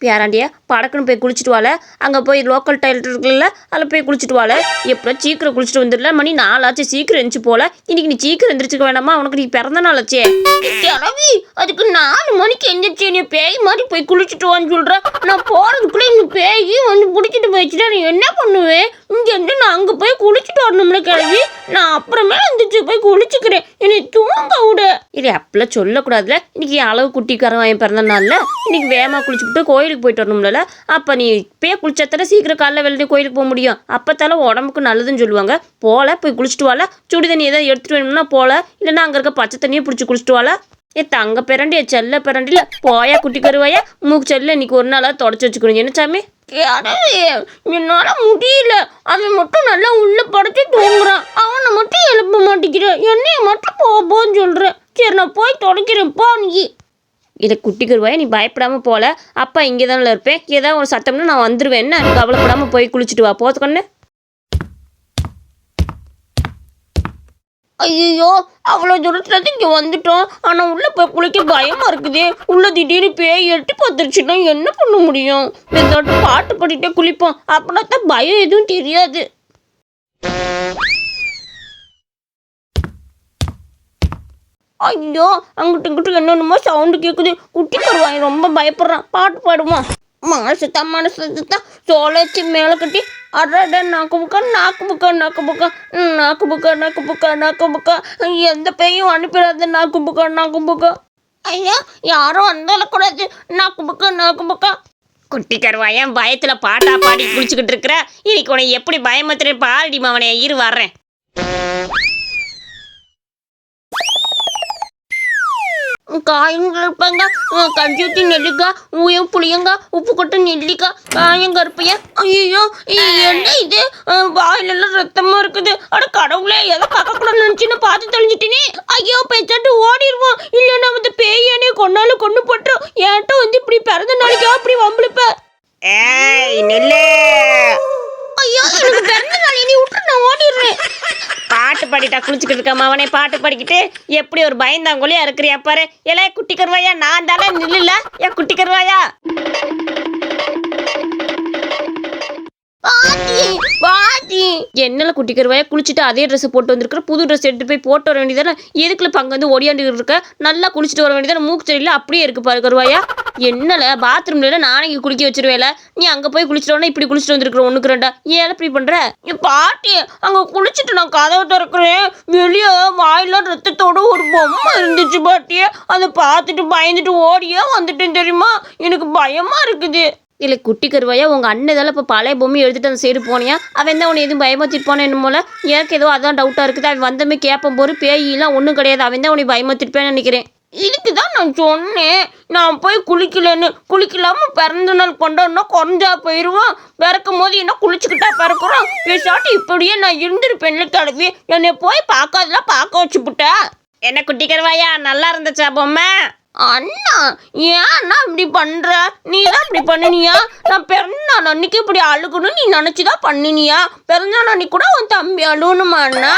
பேராண்டியா படக்குன்னு போய் குளிச்சுட்டு வாழ அங்கே போய் லோக்கல் டாய்லெட் இருக்குல்ல அதில் போய் குளிச்சுட்டு வாழ எப்போ சீக்கிரம் குளிச்சுட்டு வந்துடல மணி நாலாச்சு சீக்கிரம் எழுந்துச்சு போல இன்னைக்கு நீ சீக்கிரம் எந்திரிச்சுக்க வேணாமா? உனக்கு நீ பிறந்த நாளாச்சே. கிளவி அதுக்கு நாலு மணிக்கு எந்திரிச்சு நீ பேய் மாதிரி போய் குளிச்சுட்டு வான்னு சொல்கிறேன் நான் போகிறதுக்குள்ளே இந்த பேய் வந்து பிடிச்சிட்டு போயிடுச்சுன்னா நீ என்ன பண்ணுவேன் இங்கேருந்து நான் அங்கே போய் குளிச்சுட்டு வரணும்ல கிளவி நான் அப்புறமே எந்திரிச்சு போய் குளிச்சுக்கிறேன். என்னை இது அப்பெல்லாம் சொல்லக்கூடாதுல. இன்னைக்கு என் அளவு குட்டிக்காரன் வாங்கி பிறந்த நாளில் இன்னைக்கு வேகமாக குளிச்சுட்டு கோயிலுக்கு போயிட்டு வரணும்ல அப்போ நீ இப்பயே குளிச்சாத்தானே சீக்கிரம் காலைல வெளியே கோயிலுக்கு போக முடியும். அப்போத்தால உடம்புக்கு நல்லதுன்னு சொல்லுவாங்க. போல போய் குளிச்சுட்டு வாழ சுடி தண்ணி ஏதாவது எடுத்துட்டு வேணும்னா போல. இல்லைன்னா அங்கே இருக்க பச்சை தண்ணியை பிடிச்சி குளிச்சுட்டு வாழ ஏ தங்க பிறண்டி செல்ல பிறண்டில போயா குட்டி கருவாயா? மூக்கு செல்ல இன்னைக்கு ஒரு நாளாக தொடச்சி வச்சுக்கணும். என்ன சாமி? என்னால முடியல. அவன் மட்டும் நல்லா உள்ள படுத்து தூங்குறான். அவனை மட்டும் எழுப்ப மாட்டேங்கிறான் என்னைய மட்டும் போ போன்னு சொல்கிறேன் சரி நான் போய் தொடக்கிறேன் போ நீ. இதை குட்டி கருவாய நீ பயப்படாம போல. அப்பா இங்கே தானே இருப்பேன். ஏதாவது ஒரு சத்தம்னா நான் வந்துடுவேன் என்ன? கவலைப்படாமல் போய் குளிச்சுட்டு வா. போத்துக்கண்ணு ஐயோ அவ்வளோ தூரத்துல இங்கே வந்துட்டோம். ஆனால் உள்ளே போய் குளிக்க பயமாக இருக்குது. உள்ள திடீர்னு பேய் எட்டி பார்த்துருச்சுன்னா என்ன பண்ண முடியும்? இந்த பாட்டு பாடிட்டே குளிப்போம். அப்படின்னா தான் பயம் எதுவும் தெரியாது. ஐயோ அங்கிட்ட இங்கிட்ட என்னென்னமோ சவுண்டு கேட்குது குட்டி கருவாய் ரொம்ப பயப்படுறான். பாட்டு பாடுவான் மனசுத்தா மனசுத்தா மனசு தான். மேலே கட்டி அடட நாக்கு புக்கா நாக்கு புக்கா நாக்கு புக்கா. நாக்கு புக்கா நாக்கு புக்கா நாக்கு புக்கா. எந்த பேயும் அனுப்பிடாத நாக்கு புக்கா நாக்கு புக்கா. ஐயா யாரும் வந்துடக்கூடாது நாக்கு புக்கா நாக்கு புக்கா. குட்டி கருவாயன் பயத்துல பாட்டா பாடி குளிச்சுக்கிட்டு இருக்கிற. இன்னைக்கு உனக்கு எப்படி பயமத்துறேன் பாரடி மவனே இரு வர்றேன். காயங்கள் கருப்பாங்க கஞ்சியூத்தி நெல்லிக்காய் ஊயம் புளியங்காய் உப்பு கொட்டை நெல்லிக்காய் காயம் கருப்பையா ஐயோ என்ன இது? வாயிலெல்லாம் ரத்தமா இருக்குது. அட கடவுளே ஏதோ கக்கக்கூடாது நினச்சின்னு பார்த்து தெளிஞ்சிட்டினே. ஐயோ பேச்சாட்டு ஓடிடுவோம் இல்லைன்னா வந்து பேயானே கொண்டாலும் கொண்டு போட்டுரும் ஏன்ட்ட வந்து இப்படி பிறந்த நாளைக்கா அப்படி வம்பிழுப்ப ஏய் நெல்லே. ஐயோ எனக்கு பிறந்த நாள் இனி விட்டு நான் ஓடிடுறேன். பாட்டு பாடிட்டா குளிச்சுக்கிட்டு இருக்க மவனே பாட்டு பாடிக்கிட்டு எப்படி ஒரு பயந்தாங்கொழியா இருக்கிறியா பாரு? ஏலே குட்டி கருவாயா நான் தானே நில்லுல? ஏன் குட்டி கருவாயா? பாட்டி பாட்டி. என்னல குட்டி கருவாயா குளிச்சுட்டு அதே ட்ரெஸ் போட்டு வந்திருக்கிற புது ட்ரெஸ் எடுத்து போய் போட்டு வர வேண்டியதானே எதுக்குள்ள பங்க வந்து ஓடியாண்டு இருக்க? நல்லா குளிச்சுட்டு வர வேண்டியதானே மூக்கு செடியில் அப்படியே இருக்கு பாரு கருவாயா. என்னல பாத்ரூம்ல நானே குளிக்க வச்சிருவேல? நீ அங்க போய் குளிச்சுட்டு வரணும் இப்படி குளிச்சுட்டு வந்திருக்கிற ஒண்ணுக்கு ரெண்டா? ஏன் இப்படி பண்ற? பாட்டி அங்க குளிச்சுட்டு நான் கதவை திறக்கிறேன். வெளியே வாயில ரத்தத்தோட ஒரு பொம்மை இருந்துச்சு பாட்டி அதை பார்த்துட்டு பயந்துட்டு ஓடியே வந்துட்டேன் தெரியுமா? எனக்கு பயமா இருக்குது. இல்லை குட்டி கருவாயா? உங்கள் அண்ணன் இதெல்லாம் இப்போ பழைய பொம்மை எடுத்துட்டு அந்த சைடு போனியா? அவன் தான் உன்னை எதுவும் பயமுறுத்திட்டு போனேன் என்ன போல எனக்கு ஏதோ அதான் டவுட்டாக இருக்குது. அவன் வந்தமே கேட்போம் போது பேயெல்லாம் ஒன்றும் கிடையாது. அவன் தான் உன்னை பயமுறுத்திருப்பேன்னு நினைக்கிறேன். இதுக்கு தான் நான் சொன்னேன். நான் போய் குளிக்கலன்னு. குளிக்கலாம பிறந்த நாள் கொண்டாடினா குறைஞ்சா போயிடுவான் பிறக்கும் போது என்ன குளிச்சுக்கிட்டா பிறக்கிறோம் பேசாட்டி இப்படியே நான் இருந்திருப்பேன்ல கிளவி என்னை போய் பார்க்காதெல்லாம் பார்க்க வச்சுப்புட்டா. என்ன குட்டி கருவாயா? நல்லா இருந்துச்சா பொம்மை? அண்ணா ஏன் அண்ணா இப்படி பண்ற? நீ தான் இப்படி பண்ணினியா? நான் பிறந்த அன்னைக்கு இப்படி அழுகணும் நீ நினைச்சுதான் பண்ணினியா? பிறந்த அன்னைக்கு கூட உன் தம்பி அழுகணுமா அண்ணா?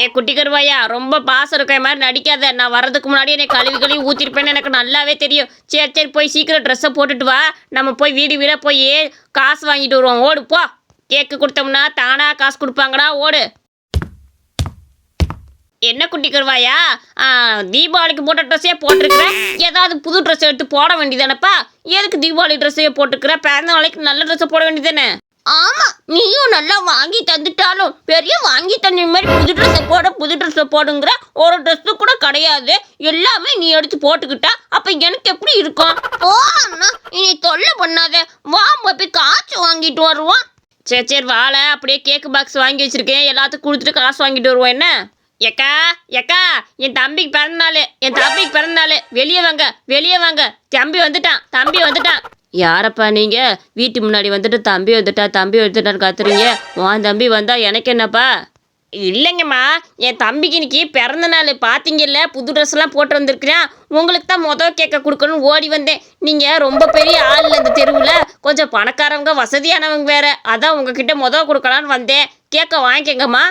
ஏ குட்டி கருவாயா ரொம்ப பாசம் இருக்கிற மாதிரி நடிக்காத. நான் வரதுக்கு முன்னாடி என்னை கழுவி கழுவி ஊற்றிருப்பேன்னு எனக்கு நல்லாவே தெரியும். சரி சரி போய் சீக்கிரம் ட்ரெஸ்ஸை போட்டுட்டு வா. நம்ம போய் வீடு வீடாக போய் காசு வாங்கிட்டு வருவோம். ஓடு போ. கேக்கு கொடுத்தோம்னா தானா காசு கொடுப்பாங்கடா. ஓடு. என்ன குட்டி கருவாயா? ஆ, தீபாவளிக்கு போட்ட ட்ரெஸ்ஸே போட்டிருக்கிறேன் ஏதாவது புது ட்ரெஸ் எடுத்து போட வேண்டியதானப்பா? எதுக்கு தீபாவளி ட்ரெஸ்ஸே போட்டுக்கிற பிறந்த நாளைக்கு நல்ல ட்ரெஸ்ஸை போட வேண்டியதானே? ஆமா நீயும் நல்லா வாங்கி தந்துட்டாலும் பெரிய வாங்கி தந்த மாதிரி புது ட்ரெஸ்ஸை போட புது ட்ரெஸ்ஸை போடுங்கிற ஒரு ட்ரெஸ்ஸு கூட கிடையாது. எல்லாமே நீ எடுத்து போட்டுக்கிட்டா அப்ப எனக்கு எப்படி இருக்கும்? ஓ அண்ணா இனி தொல்லை பண்ணாத. வா போய் காய்ச்சி வாங்கிட்டு வருவோம். சரி சரி வாழை அப்படியே கேக்கு பாக்ஸ் வாங்கி வச்சிருக்கேன். எல்லாத்துக்கும் கொடுத்துட்டு காசு வாங்கிட்டு வருவோம் என்ன? எக்கா எக்கா என் தம்பிக்கு பிறந்தநாள் என் தம்பிக்கு பிறந்தநாள் வெளியே வாங்க வெளியே வாங்க. தம்பி வந்துட்டான் தம்பி வந்துட்டான். யாரப்பா நீங்கள் வீட்டு முன்னாடி வந்துட்டு தம்பி வந்துட்டா தம்பி வந்துட்டான்னு கத்துறீங்க. உன் தம்பி வந்தால் எனக்கு என்னப்பா? இல்லைங்கம்மா என் தம்பிக்கு இன்னைக்கு பிறந்த நாள். பார்த்தீங்கல்ல புது ட்ரெஸ் எல்லாம் போட்டு வந்திருக்கிறேன். உங்களுக்கு தான் மொதல் கேட்க கொடுக்கணும்னு ஓடி வந்தேன். நீங்கள் ரொம்ப பெரிய ஆள் இந்த தெருவில். கொஞ்சம் பணக்காரவங்க வசதியானவங்க வேறு. அதான் உங்ககிட்ட மொதல் கொடுக்கலான்னு வந்தேன். கேட்க வாங்கிக்கங்கம்மா.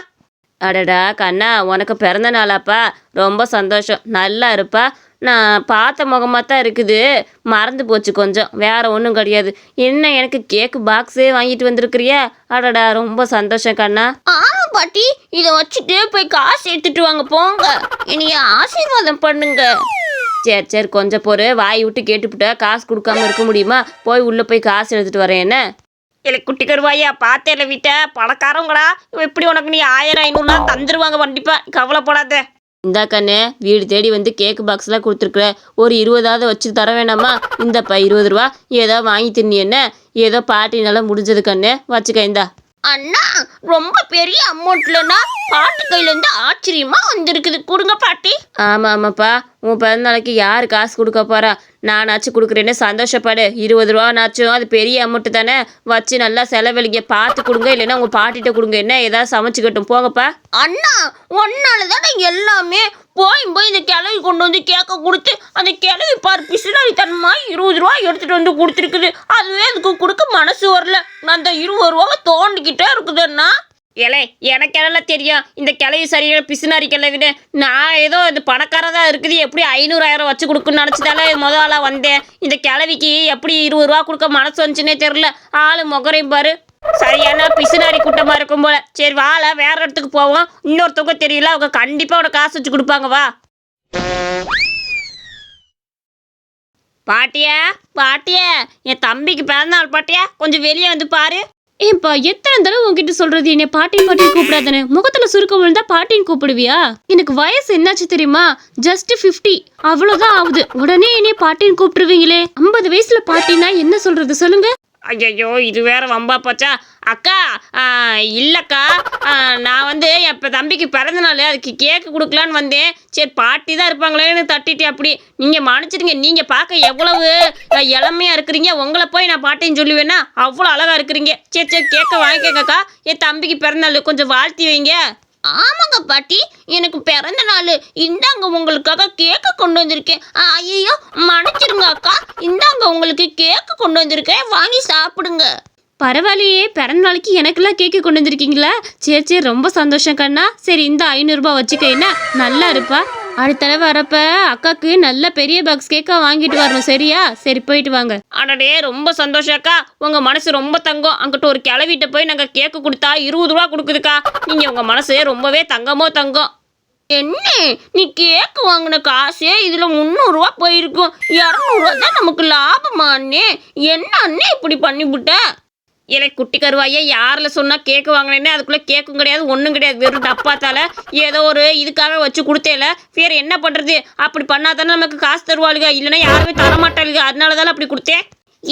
அடடா கண்ணா உனக்கு பிறந்த நாளாப்பா. ரொம்ப சந்தோஷம். நல்லா இருப்பா. நான் பார்த்த முகமாக தான் இருக்குது. மறந்து போச்சு கொஞ்சம். வேற ஒன்றும் கிடையாது. என்ன எனக்கு கேக்கு பாக்ஸே வாங்கிட்டு வந்திருக்கிறியா? அடடா ரொம்ப சந்தோஷம் கண்ணா. ஆமா பாட்டி. இதை வச்சுட்டு போய் காசு எடுத்துட்டு வாங்க போங்க. என்னைய ஆசீர்வாதம் பண்ணுங்க. சரி சரி கொஞ்சம் பொறு. வாய் விட்டு கேட்டுவிட்டா காசு கொடுக்காம இருக்க முடியுமா? போய் உள்ளே போய் காசு எடுத்துட்டு வரேன் என்ன? இல்லை குட்டி கருவாயா பார்த்தேல வீட்டை. பணக்காரங்களா எப்படி உனக்கு நீ ஆயிரம் ஐநூறுனா தந்துருவாங்க கண்டிப்பா கவலைப்படாத. இந்தா கண்ணு வீடு தேடி வந்து கேக்கு பாக்ஸ்லாம் கொடுத்துருக்குற. ஒரு இருபதாவது வச்சு தர வேணாமா? இந்தப்பா இருபது ரூபா. ஏதோ வாங்கி தின்னி என்ன ஏதோ பாட்டினால முடிஞ்சது கண்ணு. வச்சுக்க இந்தா. அண்ணா ரொம்ப பெரிய அமௌண்ட்லனா பாட்டு கையில இருந்து ஆச்சரியமா வந்திருக்குது. கொடுங்க பாட்டி. ஆமாம் ஆமாப்பா. உன் பிறந்தநாளைக்கு யார் காசு கொடுக்க போறா? நானாச்சும் கொடுக்குறேன்னு சந்தோஷப்படு. இருபது ரூபானாச்சும் அது பெரிய அமௌண்ட்டு தானே. வச்சு நல்லா செலவழிங்க. பார்த்து கொடுங்க. இல்லைன்னா உங்கள் பாட்டிகிட்ட கொடுங்க. என்ன ஏதாவது சமைச்சுக்கட்டும். போங்கப்பா. அண்ணா ஒன்னால தானே எல்லாமே. போய் போய் இந்த கிளவி கொண்டு வந்து கேட்க கொடுத்து அந்த கிளவி பார் பிசுனாரி தன்மா இருபது ரூபா எடுத்துட்டு வந்து கொடுத்துருக்குது. அதுவே அதுக்கு கொடுக்க மனசு வரல. நான் அந்த இருபது ரூபா தோண்டிக்கிட்டே இருக்குதுன்னா? ஏலே எனக்கு எல்லாம் தெரியும்? இந்த கிளவி சரியான பிசுனாரி கிளவின்னு நான் ஏதோ இந்த பணக்காரதாக இருக்குது. எப்படி ஐநூறாயிரம் வச்சு கொடுக்குன்னு நினச்சதால முத ஆளாக வந்தேன். இந்த கிளவிக்கு எப்படி இருபது ரூபா கொடுக்க மனசு வந்துச்சுன்னே தெரில ஆளு முகரையும் பாரு. சரியான பிசுனாரி கூட்டமாக இருக்கும் போல. சரி வாழ வேற இடத்துக்கு போவோம். இன்னொருத்தவங்க தெரியல. அவங்க கண்டிப்பாக உனக்கு காசு வச்சு கொடுப்பாங்க வா. பாட்டியா பாட்டியா என் தம்பிக்கு பிறந்தநாள் பாட்டியா கொஞ்சம் வெளியே வந்து பாரு. ஏன்பா எத்தனை தடவை உன்கிட்ட சொல்றது? என்னை பாட்டின் பாட்டின்னு கூப்பிடாதானே முகத்துல சுருக்கம் விழுந்தா பாட்டின்னு கூப்பிடுவியா? எனக்கு வயசு என்னாச்சு தெரியுமா? ஜஸ்ட் 50 அவ்வளவுதான் ஆகுது. உடனே என்னைய பாட்டின்னு கூப்பிடுவீங்களே ஐம்பது வயசுல பாட்டினா என்ன சொல்றது? சொல்லுங்க. ஐயோ இது வேற வம்பா போச்சா. அக்கா இல்லக்கா. நான் வந்து இப்போ தம்பிக்கு பிறந்த நாள் அதுக்கு கேக்கு கொடுக்கலான்னு வந்தேன். சரி பாட்டி தான் இருப்பாங்களேன்னு தட்டிட்டு அப்படி. நீங்கள் மன்னிச்சிடுங்க நீங்கள் பார்க்க எவ்வளவு இளமையாக இருக்கிறீங்க. உங்களை போய் நான் பாட்டின்னு சொல்லுவேன்னா அவ்வளோ அழகாக இருக்கிறீங்க. சரி சரி கேட்க வாங்கிக்கங்கக்கா. என் தம்பிக்கு பிறந்த நாள் கொஞ்சம் வாழ்த்தி வைங்க. ஆமாங்க பாட்டி. எனக்கு பிறந்த நாள். இந்தாங்க உங்களுக்காக கேக்கு கொண்டு வந்திருக்கேன். ஐயோ மன்னிச்சிடுங்க அக்கா. இந்தாங்க உங்களுக்கு கேக்கு கொண்டு வந்திருக்கேன். வாங்கி சாப்பிடுங்க. பரவாயில்லையே பிறந்த நாளைக்கு எனக்கெல்லாம் கேக்கு கொண்டு வந்திருக்கீங்களா? சரி சரி ரொம்ப சந்தோஷம் கண்ணா. சரி இந்த ஐநூறுரூபா வச்சுக்க என்ன? நல்லா இருப்பா. அடுத்த தடவை வரப்ப அக்காக்கு நல்ல பெரிய பாக்ஸ் கேக்கா வாங்கிட்டு வரணும் சரியா? சரி போயிட்டு வாங்க. அடடே ரொம்ப சந்தோஷம் அக்கா. உங்க மனசு ரொம்ப தங்கம். அங்கிட்ட ஒரு கிளவிட்ட போய் நாங்க கேக்கு கொடுத்தா இருபது ரூபா கொடுக்குதுக்கா. நீங்க உங்க மனசு ரொம்பவே தங்கமோ தங்கம். என்ன? நீ கேக்கு வாங்கின காசே இதுல முந்நூறுரூவா போயிருக்கும். இரநூறுவா தான் நமக்கு லாபமா அண்ணே என்ன அண்ணே இப்படி பண்ணிவிட்ட? இல்லை குட்டி கருவாயே யாரில் சொன்னால் கேக்கு வாங்கினேன்னே அதுக்குள்ளே கேக்கும் கிடையாது ஒன்றும் கிடையாது. வெறும் டப்பாத்தால் ஏதோ ஒரு இதுக்காக வச்சு கொடுத்தேல. வேறு என்ன பண்ணுறது அப்படி பண்ணாதானே நமக்கு காசு தருவாளுங்க இல்லைன்னா யாருமே தரமாட்டாளுங்க அதனால தானே அப்படி கொடுத்தேன்.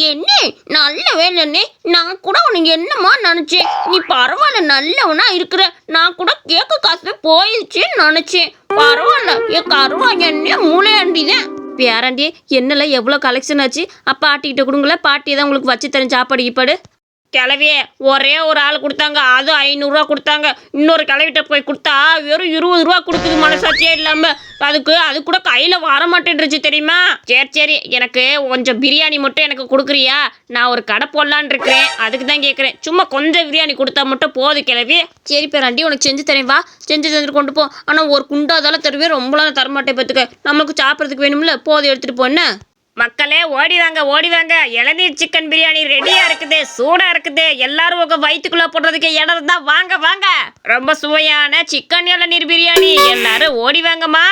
என்ன நல்ல வேலைன்னே நான் கூட உனக்கு என்னம்மா நினச்சேன்? நீ பரவாயில்ல நல்லவனா இருக்கிற. நான் கூட கேக்கு காசு போயிடுச்சுன்னு நினச்சேன். பரவாயில்ல என் கருவா என்ன மூளையாண்டிதான் பேராண்டி என்னெல்லாம் எவ்வளோ கலெக்ஷன் ஆச்சு? அப்பா பாட்டிக்கிட்ட கொடுங்கள பாட்டி தான் உங்களுக்கு வச்சு தரேன். சாப்பாடு கீப்பாடு. கிளவியே ஒரே ஒரு ஆள் கொடுத்தாங்க அதுவும் ஐநூறுரூவா கொடுத்தாங்க. இன்னொரு கிளவிட்ட போய் கொடுத்தா வெறும் இருபது ரூபா கொடுக்குது மனசாட்சியே இல்லாமல் அதுக்கு அது கூட கையில் வர மாட்டேன்ருச்சு தெரியுமா? சரி சரி எனக்கு கொஞ்சம் பிரியாணி மட்டும் எனக்கு கொடுக்குறியா? நான் ஒரு கடை போடலான்னு இருக்கிறேன் அதுக்கு தான் கேட்குறேன் சும்மா கொஞ்சம் பிரியாணி கொடுத்தா மட்டும் போதும் கிளவி. சரி பேராண்டி உனக்கு செஞ்சு தரேன் வா. செஞ்சு தந்துட்டு கொண்டு போ. ஆனால் ஒரு குண்டாதால தருவே ரொம்பலாம் தரமாட்டேன் பார்த்துக்க. நம்மளுக்கு சாப்பிட்றதுக்கு வேணும்ல போதும் எடுத்துகிட்டு போன்னு மக்களே ஓடி வாங்க ஓடி வாங்க இளநீர் சிக்கன் பிரியாணி ரெடியா இருக்குது சூடா இருக்குது. எல்லாரும் உங்க வயிற்றுக்குள்ள போடுறதுக்கு இடம் இருந்தா வாங்க வாங்க. ரொம்ப சுவையான சிக்கன் இளநீர் பிரியாணி. எல்லாரும் ஓடி வாங்கம்மா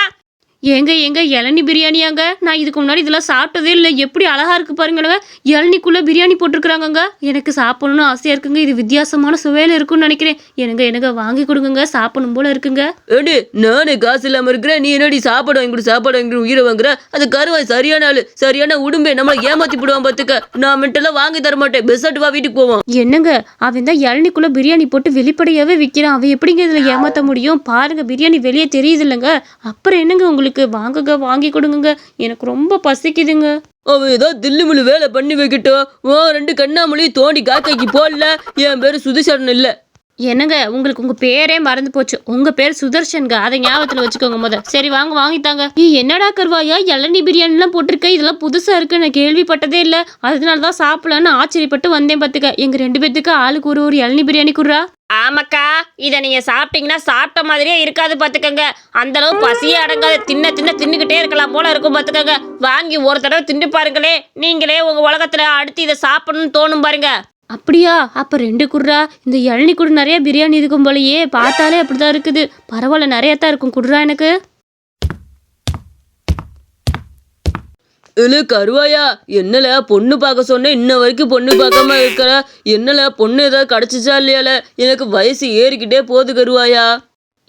ஏங்க ஏங்க இளநி பிரியாணியாங்க? நான் இதுக்கு முன்னாடி இதெல்லாம் சாப்பிட்டதே இல்லை. எப்படி அழகா இருக்கு பாருங்க இளநிக்குள்ள பிரியாணி போட்டிருக்கிறாங்கங்க. எனக்கு சாப்பிடணும்னு ஆசையா இருக்குங்க. இது வித்தியாசமான சுவையில இருக்கும்னு நினைக்கிறேன். எனக்கு எனக்கு வாங்கி கொடுங்க சாப்பிடணும் போல இருக்குங்க. ஏடி நானே காசு இல்லாம இருக்கிறேன். நீ என்னடி சாப்பாடு வாங்கி கொடு சாப்பாடு வாங்கி உயிரை வாங்குற? அது கருவாய் சரியான ஆளு. சரியான உடும்பே நம்மளை ஏமாத்தி போடுவான் பாத்துக்க. நான் மென்டெல்லாம் வாங்கி தர மாட்டேன். பெஸ்ட் வா வீட்டுக்கு போவோம். என்னங்க அவன் தான் இளநிக்குள்ள பிரியாணி போட்டு வெளிப்படையாவே விற்கிறான் அவன் எப்படிங்க இதுல ஏமாத்த முடியும்? பாருங்க பிரியாணி வெளியே தெரியுது இல்லைங்க. அப்புறம் என்னங்க உங்களுக்கு வாங்குங்க வாங்கி கொடுங்க எனக்கு ரொம்ப பசிக்குதுங்க. அவன் ஏதோ தில்லுமுள்ளு வேலை பண்ணி வைக்கட்டும். ஓ ரெண்டு கண்ணாமொழி தோண்டி காக்கைக்கு போடல. என் பேரு சுதிசரன் இல்ல. என்னங்க உங்களுக்கு உங்க பேரே மறந்து போச்சு. உங்க பேர் சுதர்ஷன்ங்க அதை ஞாபகத்துல வச்சுக்கோங்க முத. சரி வாங்க வாங்கித்தாங்க. நீ என்னடா கருவாயா? இளநீ பிரியாணி எல்லாம் போட்டிருக்க. இதெல்லாம் புதுசா இருக்கு. நான் கேள்விப்பட்டதே இல்ல. அதனால தான் சாப்பிடலான்னு ஆச்சரியப்பட்டு வந்தேன் பாத்துக்க. எங்க ரெண்டு பேத்துக்கு ஆளுக்கு ஒரு ஒரு இளநீ பிரியாணி குடுறா. ஆமாக்கா இதை நீங்க சாப்பிட்டீங்கன்னா சாப்பிட்ட மாதிரியே இருக்காது பாத்துக்கோங்க. அந்த அளவு பசியே அடங்காது. தின்ன தின்ன தின்னுக்கிட்டே இருக்கலாம் போல இருக்கும் பாத்துக்கோங்க. வாங்கி ஒரு தடவை தின்னு பாருங்களே. நீங்களே உங்க உலகத்துல அடுத்து இதை சாப்பிடணும்னு தோணும் பாருங்க. அப்படியா? அப்ப ரெண்டு குடுறா. இந்த இளநி குடு நிறைய பிரியாணி இருக்கும் போலயே. பார்த்தாலே அப்படிதான் இருக்குது. பரவாயில்ல நிறைய தான் இருக்கும். குடுறா எனக்கு. இல்ல கருவாயா என்னல பொண்ணு பார்க்க சொன்னேன் இன்ன வரைக்கும் பொண்ணு பார்க்காம இருக்கிற என்னல பொண்ணு ஏதாவது கிடைச்சிச்சா இல்லையால? எனக்கு வயசு ஏறிக்கிட்டே போகுது கருவாயா.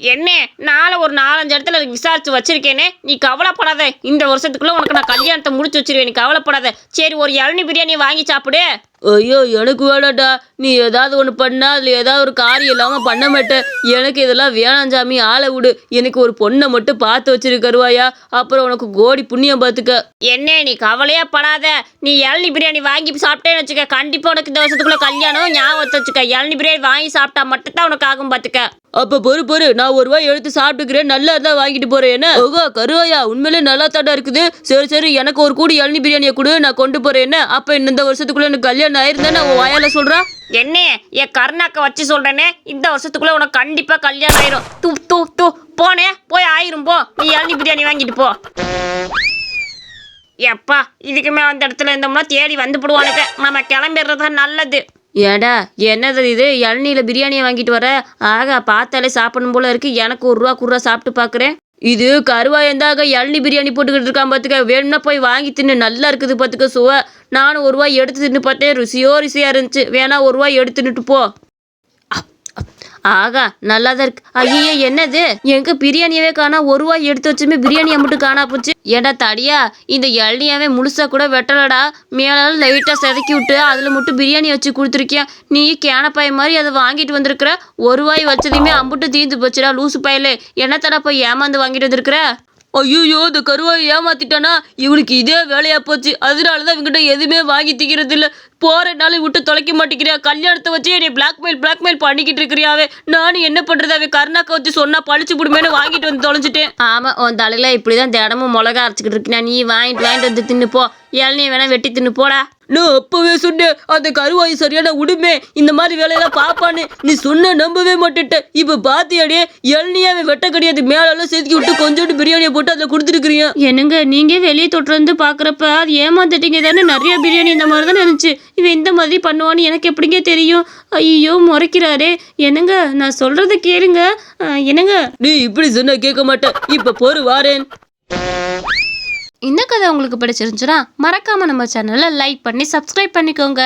என்ன நாளை ஒரு நாலஞ்சு இடத்துல விசாரிச்சு வச்சிருக்கேனே நீ கவலைப்படாத. இந்த வருஷத்துக்குள்ள உனக்கு நான் கல்யாணத்தை முடிச்சு வச்சிருவேன் நீ கவலைப்படாத. சரி ஒரு இளநி பிரியாணி வாங்கி சாப்பிடு. ஐயோ எனக்கு வேணாடா நீ ஏதாவது ஒன்று பண்ணா அதில் ஏதாவது ஒரு காரியம் இல்லாமல் பண்ண மாட்டேன். எனக்கு இதெல்லாம் வேணாம் சாமி ஆளை விடு. எனக்கு ஒரு பொண்ணை மட்டும் பார்த்து வச்சிரு கருவாயா அப்புறம் உனக்கு கோடி புண்ணியம் பார்த்துக்க. என்ன நீ கவலையே படாத. நீ இளநி பிரியாணி வாங்கி சாப்பிட்டேன்னு வச்சுக்க கண்டிப்பா உனக்கு இந்த வருஷத்துக்குள்ள கல்யாணம் ஞாபகத்தை வச்சுக்க. இளநி பிரியாணி வாங்கி சாப்பிட்டா மட்டும் தான் உனக்கு ஆகும் பாத்துக்க அப்ப பொறு பொறு. நான் ஒரு ரூபாய் எடுத்து சாப்பிட்டுக்கிறேன். நல்லா இருந்தா வாங்கிட்டு போறேன் என்ன? ஓகோ கருவாயா. உண்மையிலே நல்லா தாண்டா இருக்குது. சரி சரி. எனக்கு ஒரு கூடி இளநி பிரியாணியை கொடு. நான் கொண்டு போறேன் என்ன? அப்ப இந்த வருஷத்துக்குள்ள எனக்கு கல்யாணம் நான் உன் வாயால சொல்றேன் என்ன என் கருணாக்க வச்சு சொல்றேனே இந்த வருஷத்துக்குள்ள உனக்கு கண்டிப்பா கல்யாணம் ஆயிரும். தூ தூ தூ போனே போய் ஆயிரும் போ. நீ இளநி பிரியாணி வாங்கிட்டு போ. எப்பா இதுக்குமே அந்த இடத்துல இருந்தோம்னா தேடி வந்து போடுவானுங்க. நம்ம கிளம்பிடுறது தான் நல்லது. ஏடா என்னது இது? இளநீல பிரியாணியை வாங்கிட்டு வர? ஆகா பார்த்தாலே சாப்பிடணும் போல இருக்கு. எனக்கு ஒரு ரூபா குர்ரா சாப்பிட்டு பார்க்குறேன். இது கருவாயந்தாக இளநி பிரியாணி போட்டுக்கிட்டு இருக்கான் பார்த்துக்க வேணும்னா போய் வாங்கி தின்னு. நல்லா இருக்குது பார்த்துக்க சுவை. நானும் ஒரு ரூபாய் எடுத்து தின்னு பார்த்தேன். ருசியோ ருசியாக இருந்துச்சு. வேணா ஒரு ரூபாய் எடுத்துன்னுட்டு போ. ஆகா நல்லா தான் இருக்கு. ஐயோ என்னது? எங்க பிரியாணியவே காணா ஒரு ரூபாய் எடுத்து வச்சுமே பிரியாணியை மட்டும் காணா போச்சு. ஏடா தடியா? இந்த இளநியாவே முழுசா கூட வெட்டலடா. மேலால லைட்டா செதுக்கி விட்டு அதுல மட்டும் பிரியாணி வச்சு கொடுத்துருக்கியா? நீ கேனப்பாய் மாதிரி அதை வாங்கிட்டு வந்திருக்கிற. ஒரு ரூபாய் வச்சதையுமே அம்புட்டு தீர்ந்து போச்சுடா லூசு பயலே. என்னத்தடா போய் ஏமாந்து வாங்கிட்டு வந்திருக்கிற? ஐயோ இந்த கருவாய் ஏமாத்திட்டானா இவனுக்கு இதே வேலையா போச்சு. அதனாலதான் இவங்கிட்ட எதுவுமே வாங்கி திக்கிறது இல்ல போற விட்டு தொலைக்க மாட்டேங்கிறியா? கல்யாணத்தை வச்சு என்னை பிளாக்மெயில் பிளாக்மெயில் பண்ணிக்கிட்டு இருக்கிறியாவே நானும் என்ன பண்றது அவன்? கருணாக்கை வச்சு சொன்னா பழிச்சு விடுமேனு வாங்கிட்டு வந்து தொலைஞ்சிட்டேன். ஆமா உன் தலையில இப்படிதான் தினமும் மிளகா அரைச்சிக்கிட்டு இருக்கியா? நீ வாங்கிட்டு வாங்கிட்டு வந்து தின்னு போ. இளநியை வேணா வெட்டி தின்னு போடா. நான் அப்பவே சொன்னேன் அந்த கருவாய் சரியான உடுமே இந்த மாதிரி வேலையெல்லாம் பாப்பான்னு நீ சொன்ன நம்பவே மாட்டேட்ட இப்ப பாத்தியாடே இளநியாவே வெட்ட கிடையாது மேலெல்லாம் செதுக்கி விட்டு கொஞ்சோண்டு பிரியாணியை போட்டு அதில் கொடுத்துருக்கிறீங்க. என்னங்க நீங்க வெளியே தொட்டு வந்து பாக்குறப்ப அது ஏமாந்துட்டீங்க தானே? நிறைய பிரியாணி இந்த மாதிரி தான் நினைச்சு இவன் இந்த மாதிரி பண்ணுவான்னு எனக்கு எப்படிங்க தெரியும்? ஐயோ முறைக்கிறாரே. என்னங்க நான் சொல்றத கேளுங்க. என்னங்க? நீ இப்படி சொன்னா கேட்க மாட்டேன் இப்ப பொறு வாரேன். இந்த கதை உங்களுக்கு பிடிச்சிருந்துச்சுன்னா மறக்காமல் நம்ம சேனலை லைக் பண்ணி சப்ஸ்கிரைப் பண்ணிக்கோங்க.